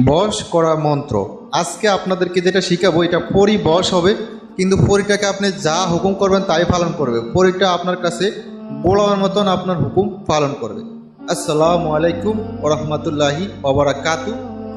বশ করা মন্ত্র। আজকে আপনাদেরকে যেটা শিখাবো, এটা পরি বস হবে, কিন্তু পরিটাকে আপনি যা হুকুম করবেন তাই পালন করবে। পরিটা আপনার কাছে গোলামের মতন আপনার হুকুম পালন করবে। আসসালামু আলাইকুম ওরহমতুল্লাহি ওবরাকাতু।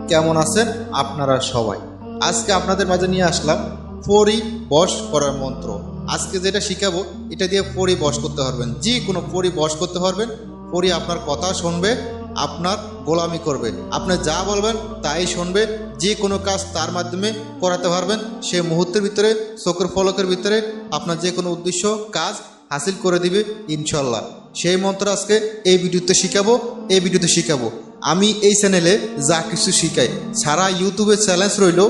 কেমন আছেন আপনারা সবাই? আজকে আপনাদের মাঝে নিয়ে আসলাম পরি বস করার মন্ত্র। আজকে যেটা শিখাবো, এটা দিয়ে পরি বস করতে পারবেন। যে কোনো পরি বস করতে পারবেন। পরি আপনার কথা শুনবে, আপনার গোলামি করবে আপনি যা বলবেন তাই শুনবে যে কোনো কাজ তার মাধ্যমে করাতে পারবেন। সে মুহূর্তের ভিতরে, চোখের ফলকের ভিতরে আপনার যে কোনো উদ্দেশ্য, কাজ হাসিল করে দিবে ইনশাল্লাহ সেই মন্ত্র আজকে এই ভিডিওতে শিখাবো, এই ভিডিওতে শিখাবো। আমি এই চ্যানেলে যা কিছু শিখাই, সারা ইউটিউবে চ্যালেঞ্জ রইল,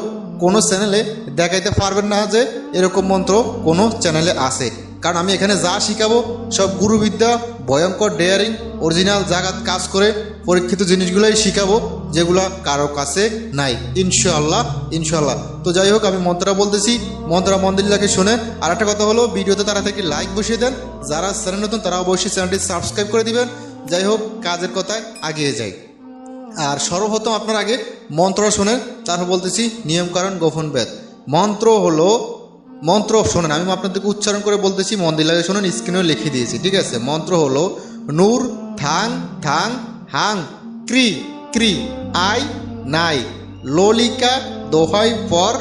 কোনো চ্যানেলে দেখাইতে পারবেন না যে এরকম মন্ত্র কোনো চ্যানেলে আছে। কারণ আমি এখানে যা শিখাবো সব গুরুবিদ্যা, ভয়ঙ্কর ডেয়ারিং অরিজিনাল জাগাত কাজ করে পরীক্ষিত জিনিসগুলোই শিখাবো, যেগুলো কারও কাছে নাই। ইনশাল্লাহ ইনশাল্লাহ তো যাই হোক, আমি মন্ত্রা বলতেছি। মন্ত্রা মন্দিরটাকে শুনে। আর একটা কথা হলো, ভিডিওতে তারা থেকে লাইক বসিয়ে দেন। যারা চ্যানেল নতুন, তারা অবশ্যই চ্যানেলটি সাবস্ক্রাইব করে দিবেন। যাই হোক, কাজের কথায় আগিয়ে যাই। আর সর্বপ্রথম আপনার আগে মন্ত্র শোনেন। তারপর বলতেছি, নিয়মকানুন গোপন বেদ মন্ত্র হলো মন্ত্র শোনেন, আমি আপনাদেরকে উচ্চারণ করে বলতেছি মন্দির লাগে শোনেন, স্ক্রিনেও লিখে দিয়েছি, ঠিক আছে? মন্ত্র হলো নূর, থাং থাং, হাং, ক্রি ক্রি, আই, নাই, ললিকা, দোহাই, পর,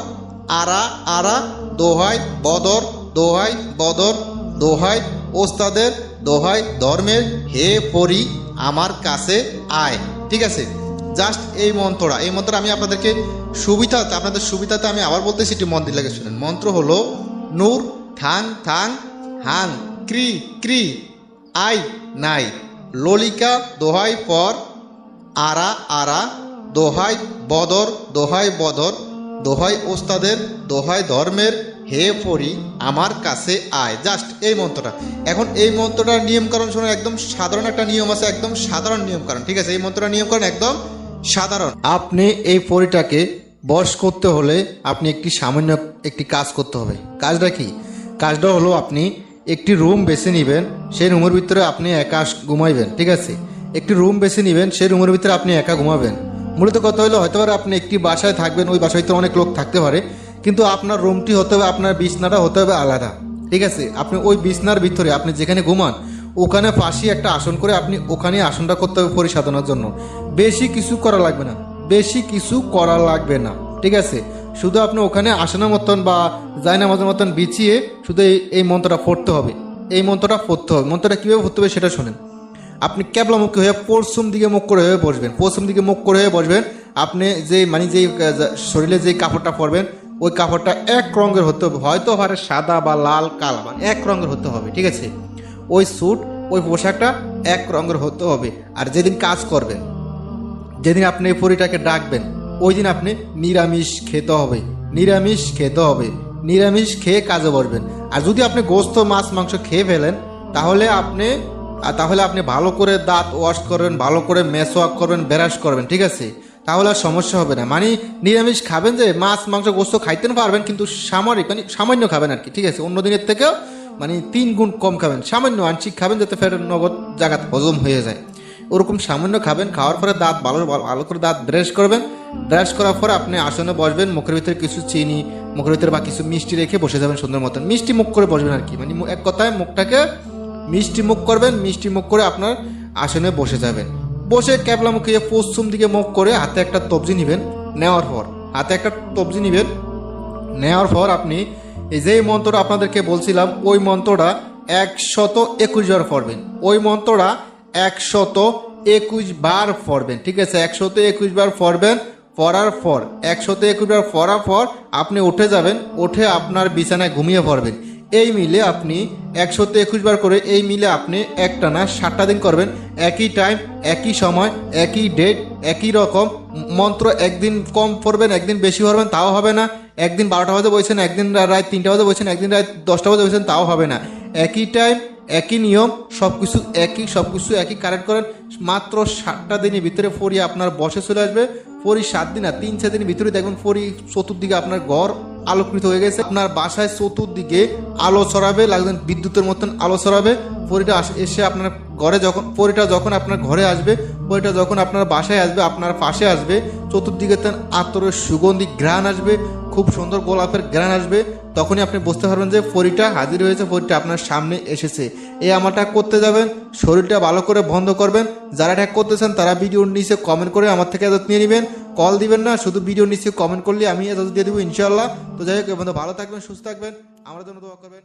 আরা আরা, দোহাই, বদর দোহাই বদর, দোহাই, ওস্তাদের, দোহাই, ধর্মের, হে পরি, আমার কাছে আয়, ঠিক আছে? জাস্ট এই মন্ত্রটা এই মন্ত্রটা আমি আপনাদেরকে সুবিধাতে, আপনাদের সুবিধাতে আমি আবার বলতেছি, একটি মন্ত্র লাগে শুনেন। মন্ত্র হলো নূর থাং থাং হাং, ক্রি ক্রি, আই, নাই। ললিকা, দোহাই, পর, আরা আরা, দোহাই, বদর দোহাই বদর, দোহাই, ওস্তাদের, দোহাই, ধর্মের, হে পরি আমার কাছে আয়। জাস্ট এই মন্ত্রটা। এখন এই মন্ত্রটার নিয়মকরণ শুনে একদম সাধারণ একটা নিয়ম আছে, একদম সাধারণ নিয়মকরণ। ঠিক আছে, এই মন্ত্রটার নিয়মকরণ একদম সাধারণ। আপনি এই পরিটাকে বশ করতে হলে আপনি একটি সামান্য একটি কাজ করতে হবে। কাজটা কি? কাজটা হলো আপনি একটি রুম বেছে নেবেন, সেই রুমের ভিতরে আপনি একা ঘুমাইবেন, ঠিক আছে? একটি রুম বেছে নেবেন, সেই রুমের ভিতরে আপনি একা ঘুমাবেন। মূলত কথা হলো হয়তো আপনি একটি বাসায় থাকবেন, ওই বাসায় তো অনেক লোক থাকতে পারে, কিন্তু আপনার রুমটি হতে হবে, আপনার বিছনাটা হতে হবে আলাদা, ঠিক আছে? আপনি ওই বিছনার ভিতরে, আপনি যেখানে ঘুমান ওখানে পাশে একটা আসন করে আপনি ওখানে আসনটা করতে হবে পরিসাধনার জন্য। বেশি কিছু করা লাগবে না। বেশি কিছু করা লাগবে না। ঠিক আছে? শুধু আপনি ওখানে আসনের মতন বা জায়নামাজের মতন বিছিয়ে শুধু এই মন্ত্রটা পড়তে হবে। এই মন্ত্রটা পড়তে হবে। মন্ত্রটা কীভাবে পড়তে হবে সেটা শোনেন। আপনি ক্যাবলামুখী হয়ে পশ্চিম দিকে মুখ করে হয়ে বসবেন। পশ্চিম দিকে মুখ করে হয়ে বসবেন। আপনি যে মানে যেই শরীরে যেই কাপড়টা পরবেন, ওই কাপড়টা এক রঙের হতে হবে। হয়তো পারে সাদা বা লাল, কাল মানে এক রঙের হতে হবে। ঠিক আছে? ওই স্যুট ওই পোশাকটা এক রঙের হতে হবে। আর যেদিন কাজ করবেন, যেদিন আপনি এই পরিটাকে ডাকবেন, ওই দিন আপনি নিরামিষ খেতে হবে। নিরামিষ খেতে হবে। নিরামিষ খেয়ে কাজে বসবেন। আর যদি আপনি গোস্ত, মাছ, মাংস খেয়ে ফেলেন, তাহলে আপনি তাহলে আপনি ভালো করে দাঁত ওয়াশ করবেন, ভালো করে মেসওয়াক করবেন ব্রাশ করবেন, ঠিক আছে? তাহলে আর সমস্যা হবে না। মানে নিরামিষ খাবেন যে, মাছ, মাংস, গোস্ত খাইতে পারবেন, কিন্তু সামরিক মানে সামান্য খাবেন আর কি, ঠিক আছে? অন্য দিনের থেকেও মানে তিন গুণ কম খাবেন। সামান্য আংশিক খাবেন যাতে ফের নগদ জায়গাত হজম হয়ে যায়। ওরকম সামান্য খাবেন, খাওয়ার পরে দাঁত ভালো ভালো করে দাঁত ব্রাশ করবেন। ব্রাশ করার পরে আপনি আসনে বসবেন, মুখের ভিতরে কিছু চিনি, মুখের ভিতরে বা কিছু মিষ্টি রেখে বসে যাবেন সুন্দর মতন। মিষ্টি মুখ করে বসবেন আর কি। মানে এক কথায় মুখটাকে মিষ্টি মুখ করবেন, মিষ্টি মুখ করে আপনার আসনে বসে যাবেন। বসে ক্যাবলা মুখে পশ্চিম দিকে মুখ করে হাতে একটা তবজি নেবেন, নেওয়ার পর। হাতে একটা তবজি নেবেন নেওয়ার পর আপনি এই যেই মন্ত্রটা আপনাদেরকে বলছিলাম, ওই মন্ত্রটা একশত একুশ বার পড়বেন। ওই মন্ত্রটা একশত একুশ বার পড়বেন, ঠিক আছে? একশত একুশ বার পড়বেন, পড়ার পর, একশত একুশ বার পড়ার পর আপনি উঠে যাবেন, উঠে আপনার বিছানায় ঘুমিয়ে পড়বেন। এই মিলে আপনি একশত একুশ বার করে এই মিলে আপনি একটানা সাতটা দিন করবেন। একই টাইম একই সময়, একই ডেট একই রকম মন্ত্র একদিন কম পড়বেন, একদিন বেশি পড়বেন, তাও হবে না। একদিন বারোটা বাজে বলছেন, একদিন রা- রাত তিনটা বাজে বলছেন, একদিন রাত দশটা বাজে বলছেন, তাও হবে না। একই টাইম একই নিয়ম সব কিছু একই সব কিছু একই কারেক্ট করেন। মাত্র সাতটা দিনের ভিতরে ফরি আপনার বসে চলে আসবে। ফরি সাত দিন আর তিন চার দিনের ভিতরে দেখবেন ফরি চতুর্দিকে আপনার ঘর আলোকৃত হয়ে গেছে। আপনার বাসায় চতুর্দিকে আলো ছড়াবে লাগবেন বিদ্যুতের মতন আলো ছড়াবে। পরিটা এসে আপনার ঘরে যখন, পরিটা যখন আপনার ঘরে আসবে পরিটা যখন আপনার বাসায় আসবে, আপনার পাশে আসবে, চতুর্দিকে তার আতরের সুগন্ধি ঘ্রাণ আসবে, খুব সুন্দর গোলাপের ঘ্রাণ আসবে, তখনই আপনি বুঝতে পারবেন যে পরিটা হাজির হয়েছে পরিটা আপনার সামনে এসেছে। এই আমারটা করতে যাবেন, শরীরটা ভালো করে বন্ধ করবেন, যারা এটা করতেছেন তারা ভিডিওর নিচে কমেন্ট করে আমার থেকে এজাজত নিয়ে নেবেন কল দিবেন না, শুধু ভিডিওর নিচে কমেন্ট করলে আমি এজাজত দিয়ে দেবো ইনশাল্লাহ তো যাই হোক পর্যন্ত ভালো থাকবেন, সুস্থ থাকবেন, আমার জন্য দোয়া করবেন।